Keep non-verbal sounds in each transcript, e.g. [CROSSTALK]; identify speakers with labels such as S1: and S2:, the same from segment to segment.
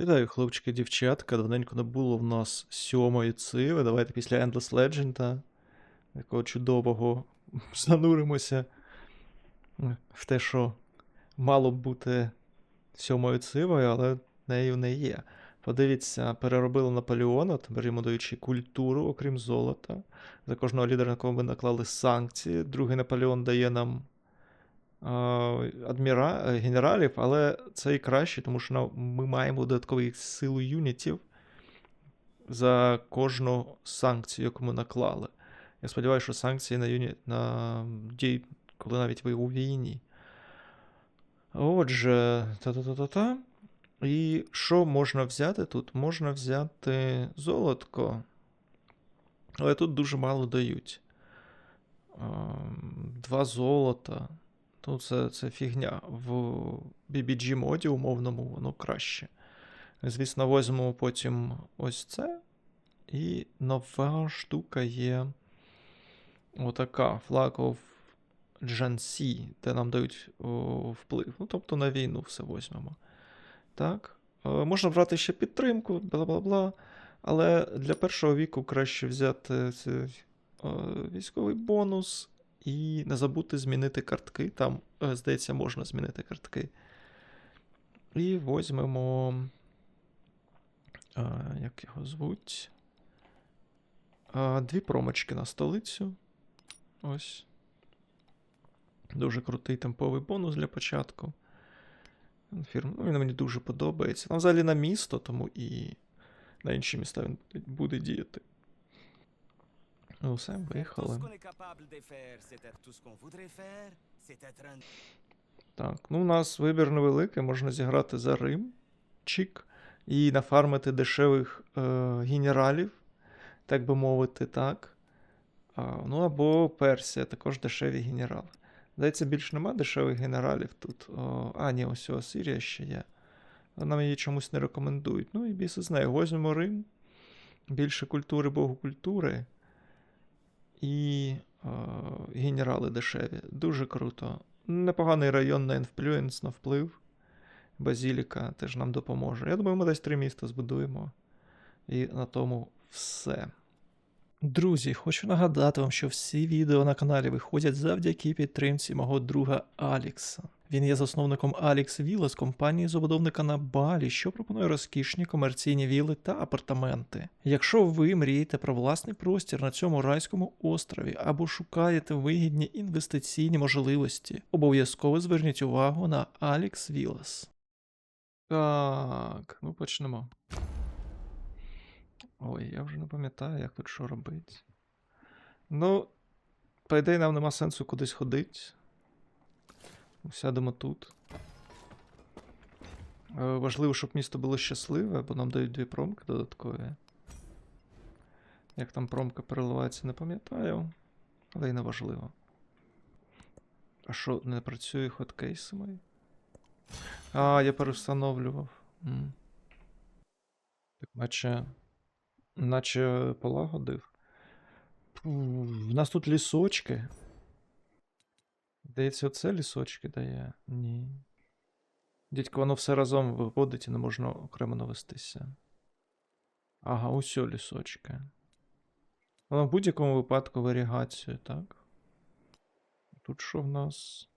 S1: Вітаю, хлопчики, дівчатка. Давненько не було в нас сьомої циви. Давайте після Endless Legend, якого чудового, [LAUGHS] зануримося в те, що мало б бути сьомою цивою, але нею не є. Подивіться, переробили Наполеона, тепер йому даючи культуру, окрім золота. За кожного лідера, на кого ми наклали санкції. Другий Наполеон дає нам адміра... е, генералів, але це і краще, тому що ми маємо додаткові силу юнітів за кожну санкцію, яку ми наклали. Я сподіваюся, що санкції на юніт на діють, коли навіть ви у війні. Отже, та-та-та-та-та. І що можна взяти тут? Можна взяти золотко. Але тут дуже мало дають. Два золота. Ну, це, це фігня. В BBG моді умовному воно краще. Звісно, возьмемо потім ось це. І нова штука є. Отака. Flag of Jansi, де нам дають о, вплив. Ну, тобто на війну все возьмемо. Так. Е, Можна брати ще підтримку, бла-бла-бла. Але для першого віку краще взяти цей, е, військовий бонус і не забути змінити картки. Там, е, здається, можна змінити картки. І возьмемо. е, Як його звуть? Е, Дві промочки на столицю. Ось. Дуже крутий темповий бонус для початку. Фірм, ну, він мені дуже подобається. Там взагалі на місто, тому і на інші міста він буде діяти. Ну, все, виїхали. Так, ну у нас вибір невеликий, можна зіграти за Рим, чік, і нафармити дешевих е, генералів, так би мовити, так. А, ну або Персія, також дешеві генерали. Здається, більш нема дешевих генералів тут. О, а, ні, ось Сирія ще є. Нам її чомусь не рекомендують. Ну і біси з нею. Возьмемо Рим, більше культури, богу культури. І е, генерали дешеві. Дуже круто. Непоганий район на інфлюенс, на вплив. Базіліка теж нам допоможе. Я думаю, ми десь три міста збудуємо. І на тому все. Друзі, хочу нагадати вам, що всі відео на каналі виходять завдяки підтримці мого друга Алікса. Він є засновником Alex Villas, компанії забудовника на Балі, що пропонує розкішні комерційні віли та апартаменти. Якщо ви мрієте про власний простір на цьому райському острові або шукаєте вигідні інвестиційні можливості, обов'язково зверніть увагу на Alex Villas. Так, ну почнемо. Ой, я вже не пам'ятаю, як тут що робити. Ну, по ідеї, нам нема сенсу кудись ходити. Сядемо тут. Е, Важливо, щоб місто було щасливе, бо нам дають дві промки додаткові. Як там промка переливається, не пам'ятаю. Але й не важливо. А що, не працює хоткейси мої? А, я перестановлював. М. Так, наче. Наче полагодив. В нас тут лісочки. Здається, оце лісочки дає. Ні. Дідько, воно все разом виходить і не можна окремо навестися. Ага, усьо лісочки. Воно в будь-якому випадку варігацію, так? Тут що в нас?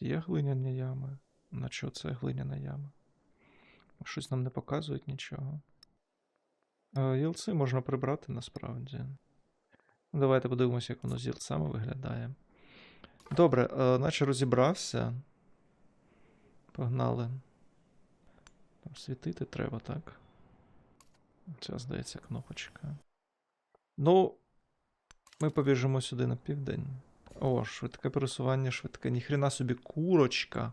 S1: Є глиняні ями? Наче оце глиняна яма. Щось нам не показують нічого. Е, можна прибрати насправді. Давайте подивимося, як воно з їлцями виглядає. Добре, е, наче розібрався. Погнали. Там світити треба, так? Це, здається, кнопочка. Ну, ми побіжимо сюди на південь. О, швидке пересування, швидке. Ніхрена собі курочка.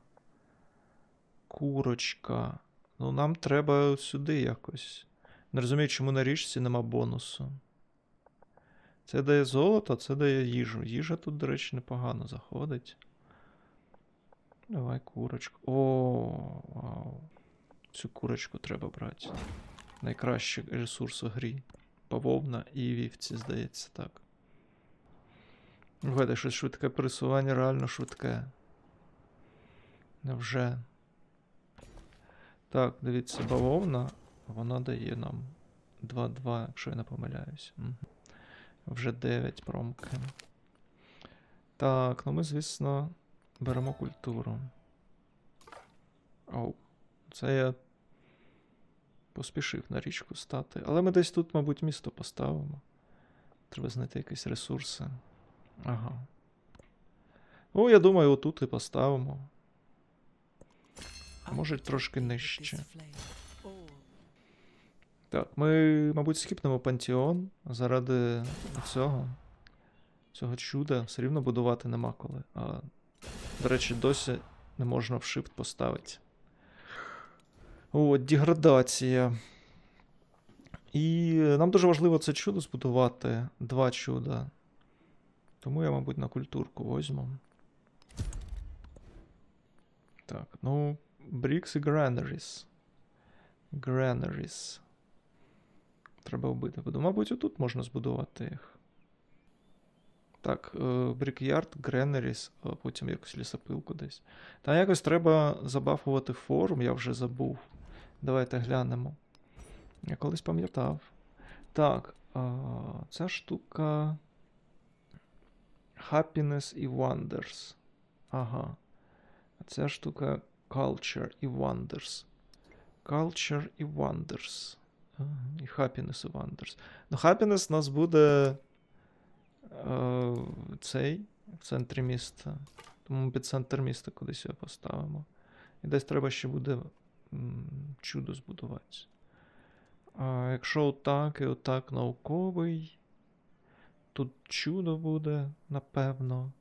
S1: Курочка. Ну, нам треба сюди якось. Не розумію, чому на річці нема бонусу. Це дає золото, це дає їжу. Їжа тут, до речі, непогано заходить. Давай курочку. О, вау. Цю курочку треба брати. Найкращий ресурс у грі. Бавовна і вівці, здається, так. Слухайте, щось швидке пересування, реально швидке. Невже? Так, дивіться, бавовна, вона дає нам 2-2, якщо я не помиляюсь. Мгм. Вже 9 промки. Так, ну ми, звісно, беремо культуру. Оу, це я поспішив на річку стати. Але ми десь тут, мабуть, місто поставимо. Треба знайти якісь ресурси. Ага. Ну, я думаю, отут і поставимо. Може, трошки нижче. Так, ми, мабуть, скіпнемо пантеон заради цього. Цього чуда. Все рівно будувати нема коли. А, до речі, досі не можна в shift поставити. О, деградація. І нам дуже важливо це чудо збудувати. Два чуда. Тому я, мабуть, на культурку возьму. Так, ну, Bricks і Granaries. Granaries. Треба вбити буду. Мабуть, отут можна збудувати їх. Так, е, Brickyard, Granaries, а потім якусь лісопилку десь. Та якось треба забафувати форум, я вже забув. Давайте глянемо. Я колись пам'ятав. Так, а, ця штука. Happiness і Wonders. Ага. Ця штука Culture і Wonders. Culture і Wonders. І Happiness і Wonders. Ну, Happiness у нас буде е, цей в центрі міста. Тому під центр міста кудись його поставимо. І десь треба ще буде м, чудо збудувати. А якщо отак і отак науковий, тут чудо буде, напевно.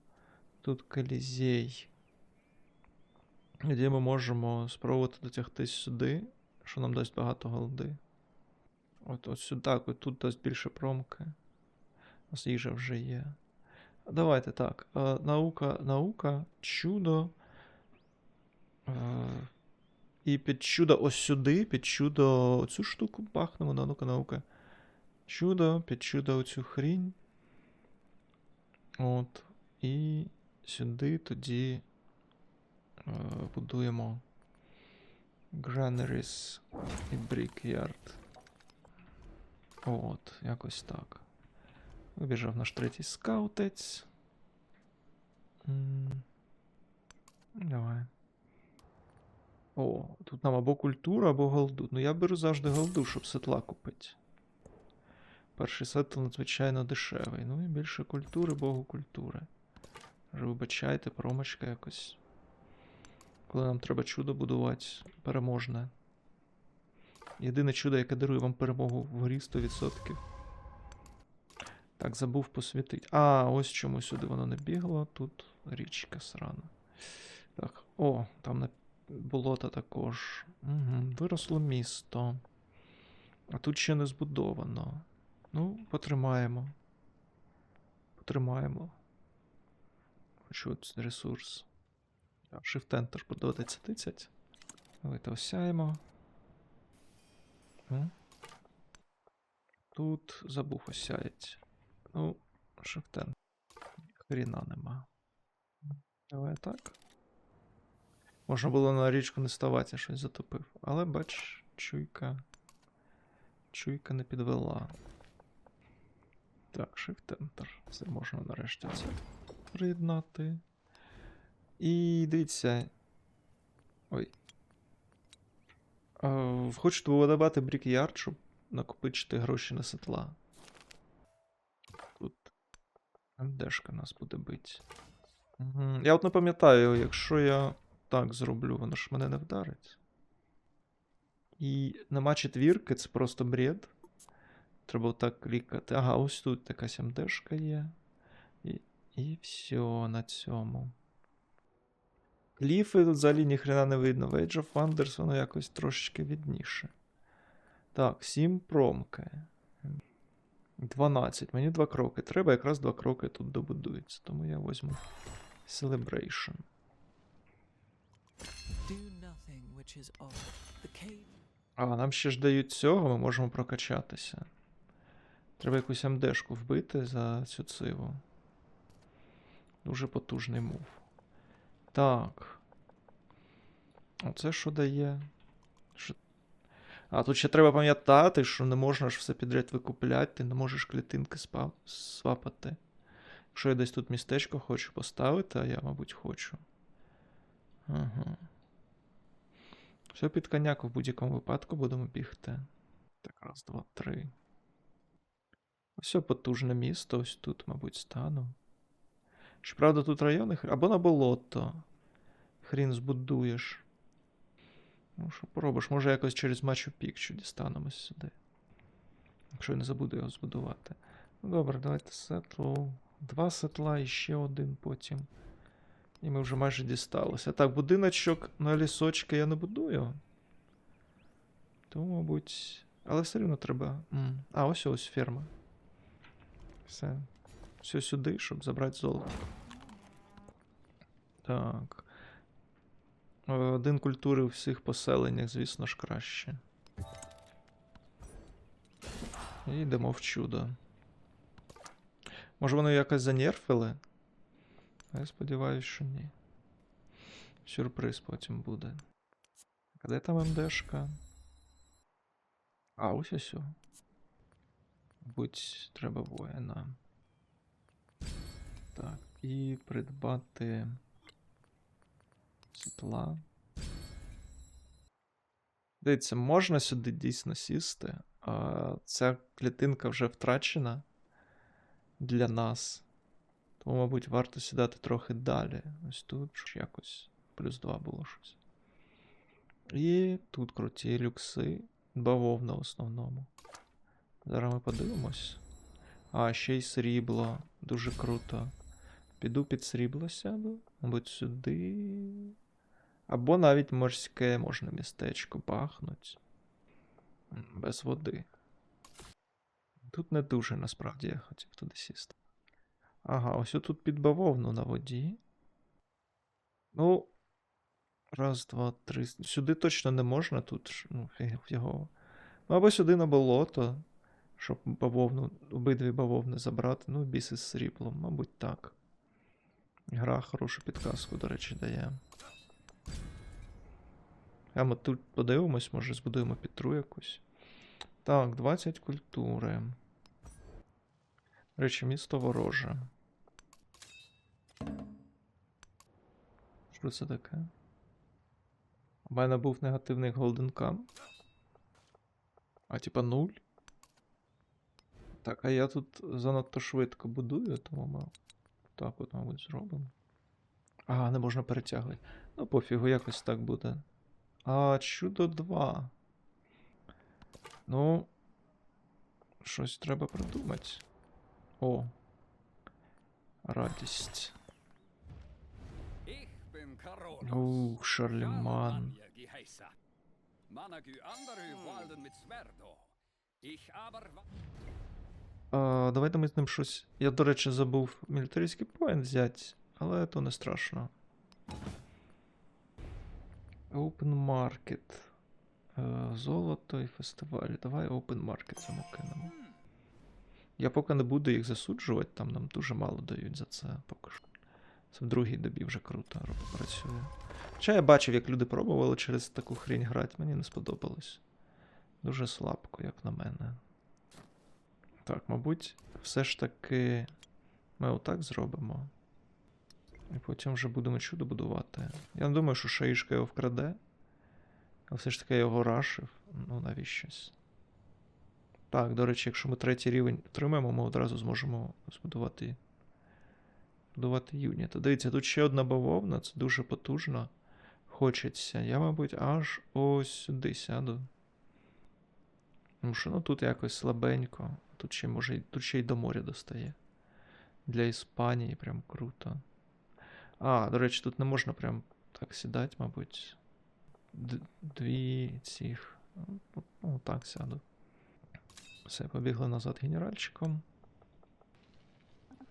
S1: Тут колізей. Тоді ми можемо спробувати дотягтись сюди, що нам дасть багато голди. От, от сюди, так, от тут дасть більше промки. У нас їжа вже є. Давайте так. е, наука, наука, чудо. Е, і під чудо ось сюди, під чудо цю штуку бахнемо, наука, наука. Чудо, під чудо оцю хрінь. От. І сюди тоді е, будуємо Granaries і Brickyard. От, якось так. Вибіжав наш третій скаутець. Давай. О, тут нам або культура, або голду. Ну я беру завжди голду, щоб сетла купити. Перший сетл надзвичайно дешевий. Ну і більше культури, богу культури. Вже вибачайте, промочка якось. Коли нам треба чудо будувати, переможне. Єдине чудо, яке дарує вам перемогу в грі 100%. Так, забув посвітити. А, ось чому сюди воно не бігло. Тут річка срана. Так, о, там на болото також. Угу, виросло місто. А тут ще не збудовано. Ну, потримаємо. Потримаємо. Хочу ресурс. Shift-Enter подобається тицять. Давайте осяємо. М? Тут забув осяять. Ну, Shift-Enter. Хріна нема. Давай так. Можна було на річку не ставати, щось затопив. Але бач, чуйка. Чуйка не підвела. Так, Shift-Enter. Все можна нарешті це приєднати. І дивіться. Ой. Хочете додати Brickyard, щоб накопичити гроші на сетла. Тут МДшка нас буде бити. Угу. Я от не пам'ятаю, якщо я так зроблю, воно ж мене не вдарить. І нема четвірки, це просто бред. Треба отак клікати. Ага, ось тут якась МДшка є. І, і все на цьому. Ліфи тут взагалі ніхрена не видно. Wage of Wonders, воно якось трошечки відніше. Так, 7 промки. 12. Мені 2 кроки. Треба якраз 2 кроки тут добудується. Тому я візьму Celebration. А, нам ще ж дають цього, ми можемо прокачатися. Треба якусь МДшку вбити за цю циву. Дуже потужний мув. Так. Оце що дає? Що А тут ще треба пам'ятати, що не можна ж все підряд викупляти, ти не можеш клітинки спа- свапати. Якщо я десь тут містечко хочу поставити, а я, мабуть, хочу. Ага. Все під коняк в будь-якому випадку будемо бігти. Так, раз, два, три. Все потужне місто, ось тут, мабуть, стану. Щоправда, тут райони або на болото. Хрін збудуєш. Ну, що поробиш? Може якось через Мачу Пікчу дістанемось сюди. Якщо я не забуду його збудувати. Ну добре, давайте сетлу. Два сетла і ще один потім. І ми вже майже дісталися. Так, будиночок на лісочки я не будую. Тому, мабуть. Але все одно треба. А, ось ось ферма. Все. Все сюди, щоб забрати золото. Так. Один культури у всіх поселеннях, звісно ж, краще. І йдемо в чудо. Може, вони якось занерфили? Я сподіваюся, що ні. Сюрприз потім буде. А де там МДшка? А, ось ось. Будь треба воїна. Так, і придбати сетла. Дивіться, можна сюди дійсно сісти. А ця клітинка вже втрачена для нас. Тому, мабуть, варто сідати трохи далі. Ось тут якось плюс 2 було щось. І тут круті люкси. Бавовна в основному. Зараз ми подивимось. А, ще й срібло. Дуже круто. Піду під срібло сяду. Мабуть, сюди. Або навіть морське можна містечко бахнуть. Без води. Тут не дуже насправді я хотів туди сісти. Ага, ось тут під бавовну на воді. Ну. Раз, два, три. Сюди точно не можна тут. Ну, фігово. Ну, або сюди на болото, щоб бавовну, обидві бавовни забрати. Ну, біс із сріблом, мабуть, так. Гра хорошу підказку, до речі, дає. А ми тут подивимось, може збудуємо петру якусь. Так, 20 культури. Речі, місто вороже. Що це таке? У мене був негативний голден кам. А типа нуль. Так, а я тут занадто швидко будую, тому ми так от, мабуть, зробимо. А, не можна перетягувати. Ну, пофігу, якось так буде. А, чудо 2. Ну. Щось треба придумати. О. Радість. Ух, Шарлеман. Давайте ми з ним щось. Я, до речі, забув мілітарійський поінт взяти, але то не страшно. Open Market. Е, Золото і фестивалі. Давай Open Market цьому кинемо. Я поки не буду їх засуджувати, там нам дуже мало дають за це поки що. Це в другій добі вже круто працює. Хоча я бачив, як люди пробували через таку хрінь грати, мені не сподобалось. Дуже слабко, як на мене. Так, мабуть, все ж таки ми отак зробимо. І потім вже будемо чудо будувати. Я не думаю, що шаїшка його вкраде. А все ж таки я його рашив. Ну, навіщось. Так, до речі, якщо ми третій рівень отримаємо, ми одразу зможемо збудувати. Будувати юніта. Дивіться, тут ще одна бавовна, це дуже потужно. Хочеться. Я, мабуть, аж ось сюди сяду. Тому що ну тут якось слабенько. Тут ще може тут ще й до моря достає. Для Іспанії прям круто. А, до речі, тут не можна прям так сідати, мабуть. Д- дві цих. Ну, Ну, так сяду. Все, побігли назад генеральчиком.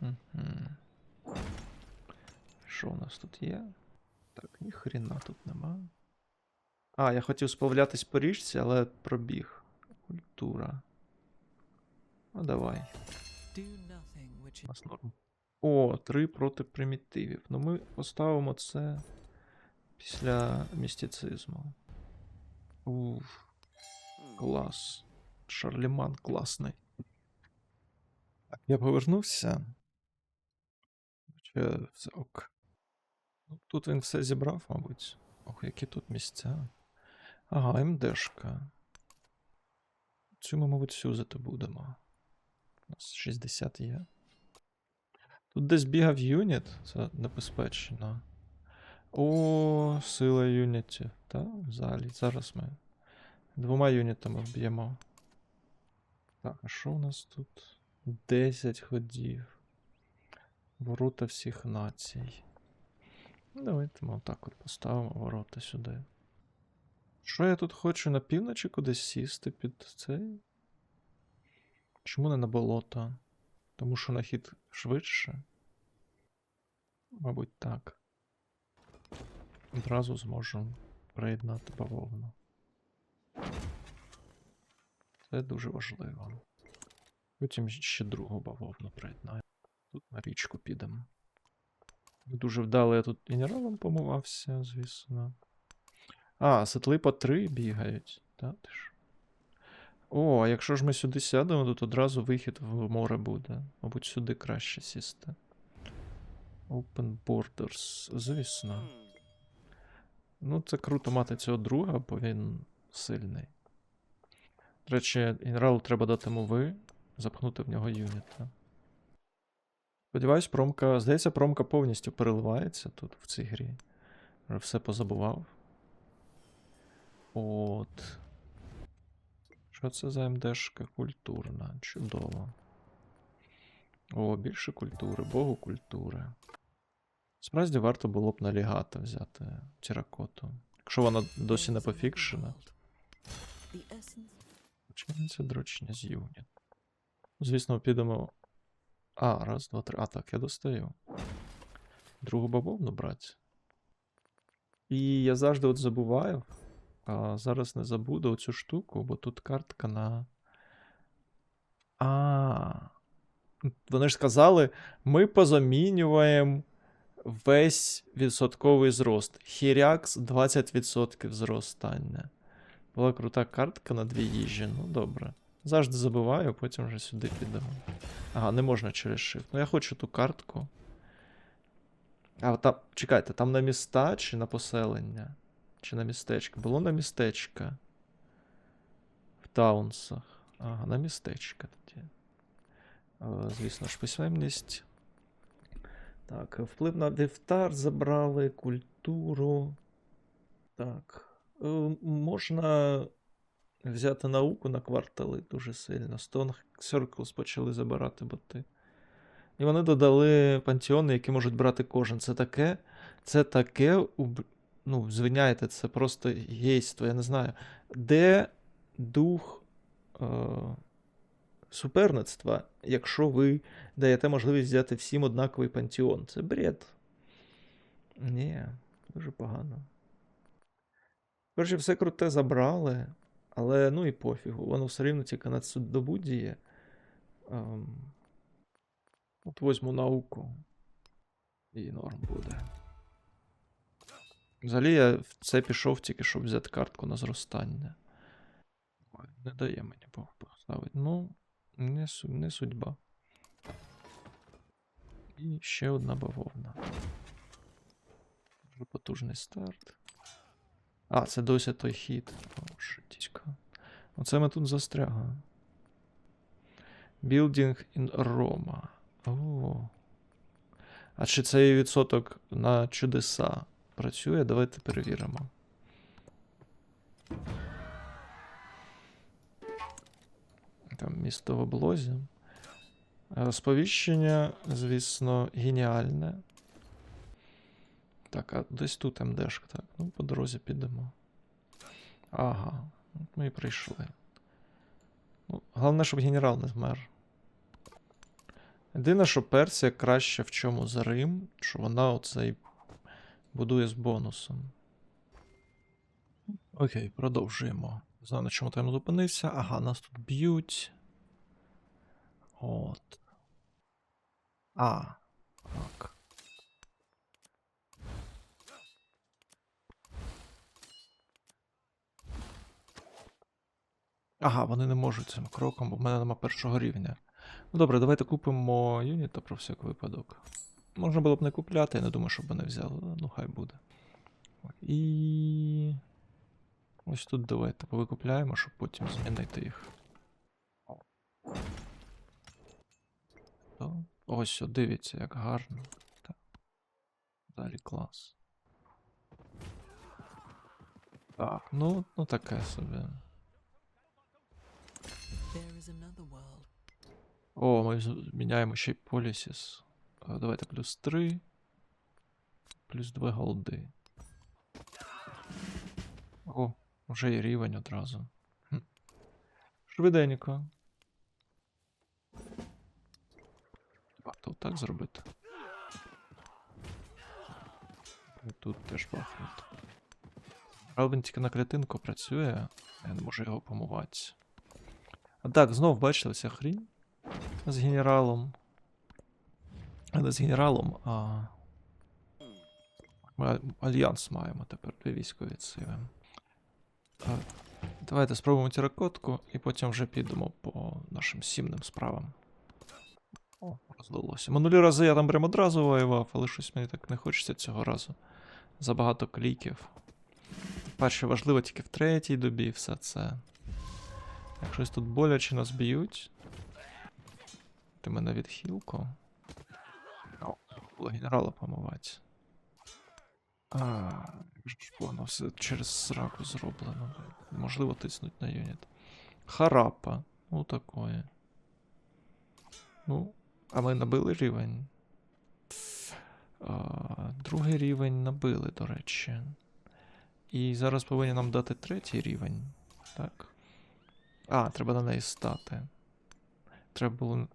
S1: Мгм. Що у нас тут є? Так, ніхрена тут нема. А, я хотів сплавлятись по річці, але пробіг. Культура. Ну, давай.
S2: Nothing which
S1: У нас норм. О, три проти примітивів. Ну ми поставимо це після містицизму. Уф. Клас. Шарліман класний. Так, я повернувся. Чи все ок. Ну, тут він все зібрав, мабуть. Ох, які тут місця. Ага, МДшка. Цю ми, мабуть, сюзати будемо. У нас 60 є. Тут десь бігав юніт, це небезпечно. О, сила юнітів. Та, взагалі. Зараз ми двома юнітами вб'ємо. Так, а що у нас тут? 10 ходів. Ворота всіх націй. Давайте ми отак от поставимо ворота сюди. Що я тут хочу на півночі кудись сісти під цей? Чому не на болото? Тому що на хід швидше? Мабуть, так. Одразу зможемо приєднати бавовну. Це дуже важливо. Потім ще другу бавовну приєднаю. Тут на річку підемо. Дуже вдало я тут генералом помивався, звісно. А, сетли по три бігають. Та, ти ж. О, а якщо ж ми сюди сядемо, тут одразу вихід в море буде. Мабуть, сюди краще сісти. Open Borders, звісно. Ну, це круто мати цього друга, бо він сильний. До речі, генералу треба дати мови, запхнути в нього юніта. Сподіваюсь, промка. Здається, промка повністю переливається тут в цій грі. Вже все позабував. От. Що це за МДшка культурна? Чудово. О, більше культури, богу культури. Справді варто було б налігата взяти Тіракоту. Якщо вона досі не пофікшена. Починається дрочення з юніт. Звісно, підемо. А, раз, два, три. А, так, я достаю. Другу бабовну брати. І я завжди от забуваю. А зараз не забуду оцю штуку, бо тут картка на. А. Вони ж сказали, ми позамінюємо весь відсотковий зрост. Хірякс 20% зростання. Була крута картка на дві їжі. Ну добре. Завжди забуваю, потім вже сюди підемо. Ага, не можна через shift. Ну я хочу ту картку. А там. Чекайте, там на міста чи на поселення? Чи на містечка? Було на містечка. В таунсах. Ага, на містечка тоді. Е, Звісно ж, письменність. Так, вплив на вівтар забрали, культуру. Так. Е, Можна взяти науку на квартали дуже сильно. Stone Circles почали забирати боти. І вони додали пантеони, які можуть брати кожен. Це таке. Це таке. Ну, звиняйте, це просто гейство, я не знаю. Де дух е, суперництва, якщо ви даєте можливість взяти всім однаковий пантеон? Це бред. Ні, дуже погано. Коротше, все круте забрали, але ну і пофігу. Воно все рівно тільки на цю діє. Ем, от возьму науку. І норм буде. Взагалі я в це пішов тільки, щоб взяти картку на зростання. Не дає мені Бог поставити. Ну, не, не судьба. І ще одна бавовна. Дуже потужний старт. А, це досі той хід. О, шитісько. Оце ми тут застрягаємо. Building in Roma. О. А чи цей відсоток на чудеса працює? Давайте перевіримо. Там місто в облозі. Сповіщення, звісно, геніальне. Так, а десь тут МДшка, так. Ну, по дорозі підемо. Ага, ми і прийшли. Ну, головне, щоб генерал не вмер. Єдине, що Персія краще в чому за Рим, що вона оцей будує з бонусом. Окей, продовжуємо. Не знаю, на чому там зупинився. Ага, нас тут б'ють. От. А. Так. Ага, вони не можуть цим кроком, бо в мене нема першого рівня. Ну добре, давайте купимо юніта про всяк випадок. Можна було б не купляти, я не думаю, щоб вони взяли. Ну, хай буде. І. Ось тут давайте повикупляємо, щоб потім змінити їх. Ось, дивіться, як гарно. Так. Далі клас. Так, ну, ну таке собі. О, ми міняємо ще й Policies. Е, Давайте плюс 3. Плюс 2 голди. О, вже є рівень одразу. Швиденько. Варто так зробити. І тут теж бахнути. Він тільки на клітинку працює, я не можу його помивати. А так, знов бачили ця хрінь з генералом. А Не з генералом, а. Ми альянс маємо тепер дві військові сили. Так. Давайте спробуємо тіракотку і потім вже підемо по нашим сімним справам. О, роздалося. Минулі рази я там прям одразу воював, але щось мені так не хочеться цього разу. Забагато кліків. Перше важливо тільки в третій добі все це. Як щось тут боляче нас б'ють. Ти мене відхилку. Було генерала помивати. А, ж воно все через сраку зроблено. блін. Неможливо тиснуть на юніт. Харапа. Ну такое. Ну, а ми набили рівень. А, другий рівень набили, до речі. І зараз повинні нам дати третій рівень. Так. А, треба на неї стати. Треба було.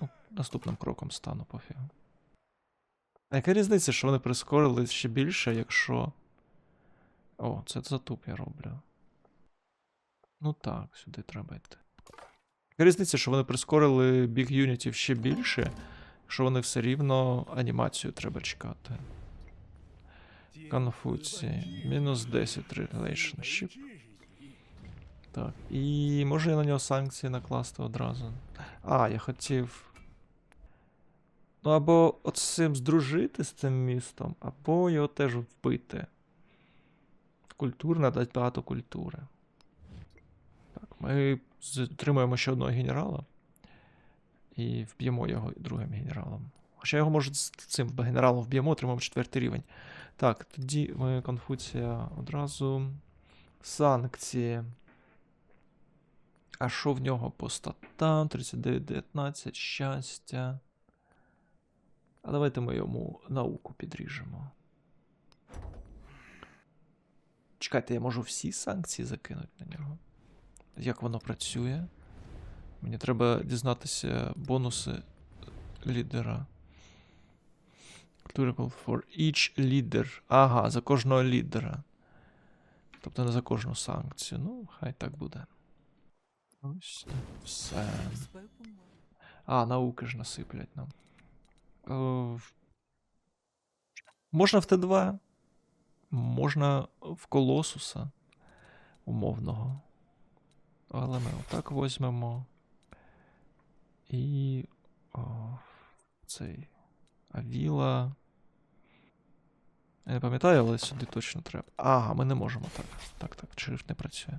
S1: Ну, наступним кроком стану пофігу. А яка різниця, що вони прискорили ще більше, якщо. О, це затуп я роблю. Ну так, сюди треба йти. Яка різниця, що вони прискорили біг юнітів ще більше, якщо вони все рівно анімацію треба чекати. Конфуції. Мінус 10 relationship. Так. І може я на нього санкції накласти одразу. А, я хотів. Ну, або от з цим здружити з цим містом, або його теж вбити. Культурна дати багато культури. Так, ми затримуємо ще одного генерала. І вб'ємо його другим генералом. Хоча його може з цим генералом вб'ємо, отримаємо четвертий рівень. Так, тоді ми Конфуція одразу. Санкції. А що в нього по статам? 39-19, щастя. А давайте ми йому науку підріжемо. Чекайте, я можу всі санкції закинути на нього. Як воно працює? Мені треба дізнатися бонуси лідера. Durable for each leader. Ага, за кожного лідера. Тобто не за кожну санкцію. Ну, хай так буде. Ось все. А, науки ж насиплять нам. Можна в Т2, можна в Колосуса умовного. Але ми отак возьмемо. І. О, цей. Авіла. Я не пам'ятаю, але сюди точно треба. Ага, ми не можемо так. Так, так, шрифт не працює.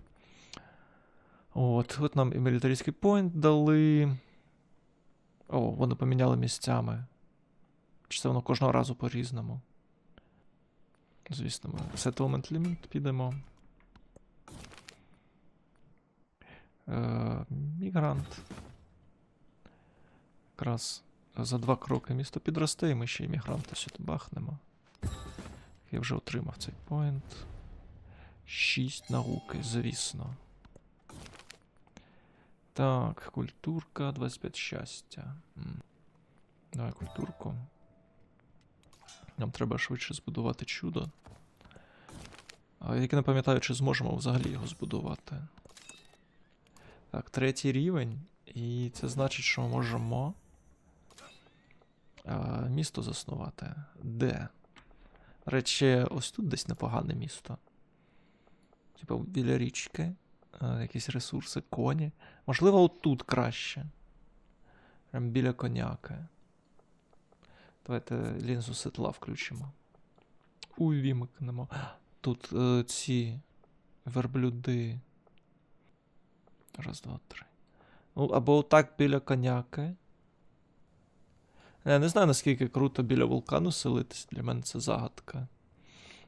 S1: От, от нам і мілітарійський поінт дали. О, вони поміняли місцями. Чи це воно кожного разу по-різному? Звісно, ми Settlement Limit підемо. Е, мігрант. Якраз за два кроки місто підросте, і ми ще й мігранта сюди бахнемо. Я вже отримав цей поінт. 6 науки, звісно. Так, культурка, 25 щастя. Давай культурку. Нам треба швидше збудувати чудо. А не пам'ятаю, чи зможемо взагалі його збудувати. Так, третій рівень. І це значить, що ми можемо а, місто заснувати. Де? Речі, ось тут десь непогане місто. Типа біля річки. Е, якісь ресурси, коні. Можливо, отут краще. Прям біля коняки. Давайте лінзу сетла включимо. Увімкнемо. Тут е, ці верблюди. Раз, два, три. Ну, або отак біля коняки. Я не знаю, наскільки круто біля вулкану селитись. Для мене це загадка.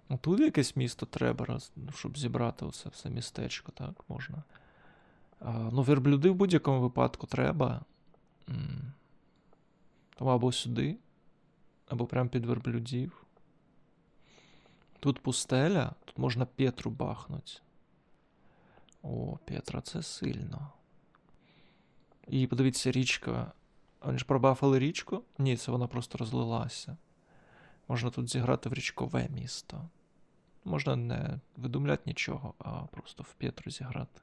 S1: Ну, тут якесь місто треба, роз- ну, щоб зібрати оце все містечко, так, можна. А, ну, верблюди в будь-якому випадку треба. Тому або сюди, або прямо під верблюдів. Тут пустеля, тут можна Петру бахнуть. О, Петра, це сильно. І подивіться, річка. Вони ж пробафали річку? Ні, це вона просто розлилася. Можна тут зіграти в річкове місто. Можна не видумляти нічого, а просто в Петру зіграти.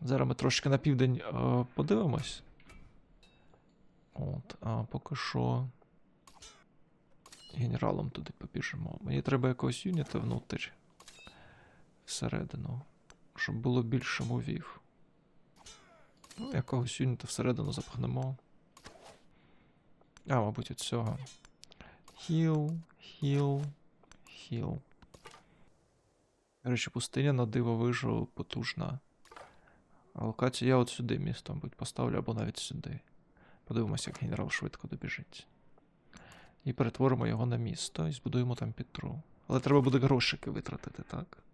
S1: Зараз ми трошки на південь е, подивимось. От, а поки що. Генералом туди побіжимо. Мені треба якогось юніта внутрі. Всередину. Щоб було більше мувів. Ну, якогось юніта всередину запхнемо. А, мабуть, від цього. Хіл, хіл, хіл. Речі, пустиня на диво вижу потужна. А локацію я от сюди місто, мабуть, поставлю або навіть сюди. Подивимося, як генерал швидко добіжить. І перетворимо його на місто і збудуємо там Петру. Але треба буде грошики витратити, так?